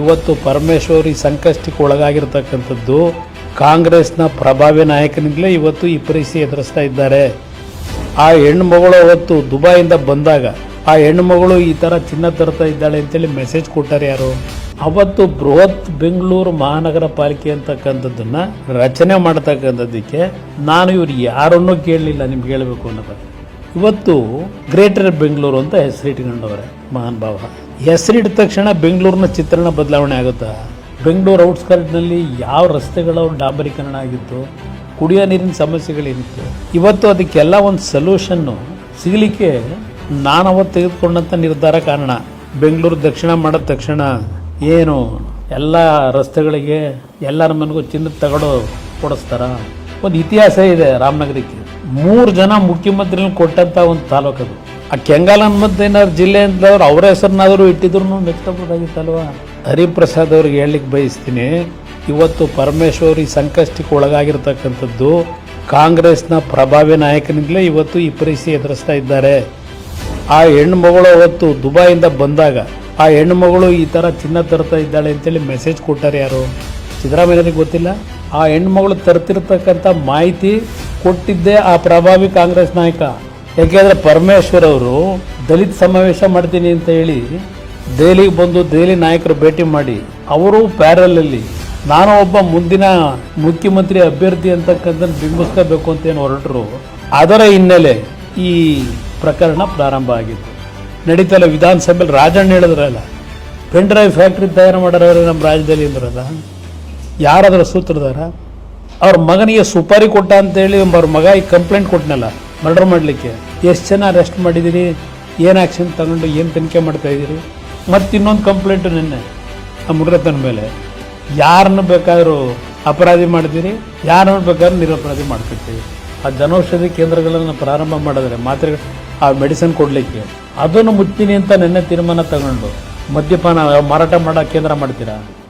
ಇವತ್ತು ಪರಮೇಶ್ವರಿ ಸಂಕಷ್ಟಕ್ಕೆ ಒಳಗಾಗಿರ್ತಕ್ಕಂಥದ್ದು ಕಾಂಗ್ರೆಸ್ನ ಪ್ರಭಾವಿ ನಾಯಕನಿಂದಲೇ ಇವತ್ತು ಈ ಪರಿಸ್ಥಿತಿ ಎದುರಿಸ್ತಾ ಇದ್ದಾರೆ. ಆ ಹೆಣ್ಣು ಮಗಳು ಅವತ್ತು ದುಬೈಯಿಂದ ಬಂದಾಗ ಆ ಹೆಣ್ಣು ಮಗಳು ಈ ಥರ ಚಿನ್ನ ತರ್ತಾ ಇದ್ದಾಳೆ ಅಂತೇಳಿ ಮೆಸೇಜ್ ಕೊಟ್ಟಾರೆ ಯಾರು? ಅವತ್ತು ಬೃಹತ್ ಬೆಂಗಳೂರು ಮಹಾನಗರ ಪಾಲಿಕೆ ಅಂತಕ್ಕಂಥದ್ದನ್ನು ರಚನೆ ಮಾಡ್ತಕ್ಕಂಥದ್ದಕ್ಕೆ ನಾನು ಇವ್ರು ಯಾರನ್ನೂ ಕೇಳಲಿಲ್ಲ ನಿಮ್ಗೆ ಹೇಳಬೇಕು ಅನ್ನೋದು. ಇವತ್ತು ಗ್ರೇಟರ್ ಬೆಂಗಳೂರು ಅಂತ ಹೆಸರಿಟ್ಕೊಂಡವ್ರೆ ಮಹಾನ್ ಭಾವ. ಹೆಸರಿಟ್ಟ ತಕ್ಷಣ ಬೆಂಗಳೂರಿನ ಚಿತ್ರಣ ಬದಲಾವಣೆ ಆಗುತ್ತಾ? ಬೆಂಗಳೂರು ಔಟ್ಸ್ಕರ್ಟ್ನಲ್ಲಿ ಯಾವ ರಸ್ತೆಗಳ ಡಾಂಬರೀಕರಣ ಆಗಿತ್ತು? ಕುಡಿಯೋ ನೀರಿನ ಸಮಸ್ಯೆಗಳೇನಿತ್ತು? ಇವತ್ತು ಅದಕ್ಕೆಲ್ಲ ಒಂದು ಸೊಲ್ಯೂಷನ್ನು ಸಿಗಲಿಕ್ಕೆ ನಾನು ಅವತ್ತು ತೆಗೆದುಕೊಂಡಂಥ ನಿರ್ಧಾರ ಕಾರಣ. ಬೆಂಗಳೂರು ದಕ್ಷಿಣ ಮಾಡಿದ ತಕ್ಷಣ ಏನು ಎಲ್ಲ ರಸ್ತೆಗಳಿಗೆ ಎಲ್ಲರ ಮನೆಗೂ ಚಿನ್ನ ತಗಡು ಕೊಡಿಸ್ತಾರ? ಒಂದು ಇತಿಹಾಸ ಇದೆ ರಾಮನಗರಕ್ಕೆ. ಮೂರು ಜನ ಮುಖ್ಯಮಂತ್ರಿಗಳು ಕೊಟ್ಟಂಥ ಒಂದು ತಾಲೂಕದು. ಆ ಕೆಂಗಾಲ ಮತ್ತೆ ಏನಾದ್ರು ಜಿಲ್ಲೆ ಅಂತವ್ರು ಅವ್ರ ಹೆಸರನ್ನಾದರೂ ಇಟ್ಟಿದ್ರು ಮೆಚ್ಚಬಹುದಾಗಿತ್ತಲ್ವಾ ಹರಿಪ್ರಸಾದ್ ಅವ್ರಿಗೆ ಹೇಳಲಿಕ್ಕೆ ಬಯಸ್ತೀನಿ, ಇವತ್ತು ಪರಮೇಶ್ವರಿ ಸಂಕಷ್ಟಕ್ಕೆ ಒಳಗಾಗಿರ್ತಕ್ಕಂಥದ್ದು ಕಾಂಗ್ರೆಸ್ನ ಪ್ರಭಾವಿ ನಾಯಕನಿಂದಲೇ ಇವತ್ತು ಈ ಪರಿಸ್ಥಿತಿ ಎದುರಿಸ್ತಾ ಇದ್ದಾರೆ. ಆ ಹೆಣ್ಣು ಮಗಳು ಅವತ್ತು ದುಬೈಯಿಂದ ಬಂದಾಗ ಆ ಹೆಣ್ಣು ಮಗಳು ಈ ಥರ ಚಿನ್ನ ತರ್ತಾ ಇದ್ದಾಳೆ ಅಂತೇಳಿ ಮೆಸೇಜ್ ಕೊಟ್ಟಾರೆ ಯಾರು? ಸಿದ್ದರಾಮಯ್ಯನಿಗೆ ಗೊತ್ತಿಲ್ಲ? ಆ ಹೆಣ್ಣು ಮಗಳು ತರ್ತಿರ್ತಕ್ಕಂಥ ಮಾಹಿತಿ ಕೊಟ್ಟಿದ್ದೇ ಆ ಪ್ರಭಾವಿ ಕಾಂಗ್ರೆಸ್ ನಾಯಕ. ಯಾಕೆಂದ್ರೆ ಪರಮೇಶ್ವರ್ ಅವರು ದಲಿತ ಸಮಾವೇಶ ಮಾಡ್ತೀನಿ ಅಂತ ಹೇಳಿ ದೆಹಲಿಗೆ ಬಂದು ದೆಹಲಿ ನಾಯಕರು ಭೇಟಿ ಮಾಡಿ, ಅವರು ಪ್ಯಾರಲಲ್ಲಿ ನಾನು ಒಬ್ಬ ಮುಂದಿನ ಮುಖ್ಯಮಂತ್ರಿ ಅಭ್ಯರ್ಥಿ ಅಂತಕ್ಕಂಥ ಬಿಂಬಿಸ್ಕೋಬೇಕು ಅಂತ ಏನು ಹೊರಟರು. ಅದರ ಹಿನ್ನೆಲೆ ಈ ಪ್ರಕರಣ ಪ್ರಾರಂಭ ಆಗಿತ್ತು. ನಡೀತಲ್ಲ, ವಿಧಾನಸಭೆಯಲ್ಲಿ ರಾಜಣ್ಣ ಹೇಳಿದ್ರಲ್ಲ, ಪೆನ್ ಡ್ರೈವ್ ಫ್ಯಾಕ್ಟ್ರಿ ತಯಾರು ಮಾಡೋರವ್ರೆ ನಮ್ಮ ರಾಜ್ಯದಲ್ಲಿ ಅಂದ್ರಲ್ಲ? ಯಾರಾದ್ರ ಸೂತ್ರದಾರ? ಅವ್ರ ಮಗನಿಗೆ ಸುಪಾರಿ ಕೊಟ್ಟ ಅಂತೇಳಿ ಅವ್ರ ಮಗ ಈಗ ಕಂಪ್ಲೇಂಟ್ ಕೊಟ್ಟನಲ್ಲ ಮರ್ಡರ್ ಮಾಡಲಿಕ್ಕೆ. ಎಷ್ಟು ಜನ ಅರೆಸ್ಟ್ ಮಾಡಿದ್ದೀರಿ ಏನು ಆ್ಯಕ್ಷನ್ ತಗೊಂಡು ಏನು ತನಿಖೆ ಮಾಡ್ತಾ ಇದ್ದೀರಿ? ಮತ್ತು ಇನ್ನೊಂದು ಕಂಪ್ಲೇಂಟು ನಿನ್ನೆ ಆ ಮುರತನ ಮೇಲೆ. ಯಾರನ್ನು ಬೇಕಾದರೂ ಅಪರಾಧಿ ಮಾಡ್ತೀರಿ ಯಾರನ್ನು ಬೇಕಾದ್ರೂ ನಿರಪರಾಧಿ ಮಾಡ್ತಿರ್ತೀವಿ ಆ ಜನೌಷಧಿ ಕೇಂದ್ರಗಳನ್ನು ಪ್ರಾರಂಭ ಮಾಡಿದ್ರೆ ಮಾತ್ರೆ ಆ ಮೆಡಿಸಿನ್ ಕೊಡಲಿಕ್ಕೆ ಅದನ್ನು ಮುಚ್ತೀನಿ ಅಂತ ನಿನ್ನೆ ತೀರ್ಮಾನ ತಗೊಂಡು ಮದ್ಯಪಾನ ಮಾರಾಟ ಮಾಡೋ ಕೇಂದ್ರ ಮಾಡ್ತೀರಾ?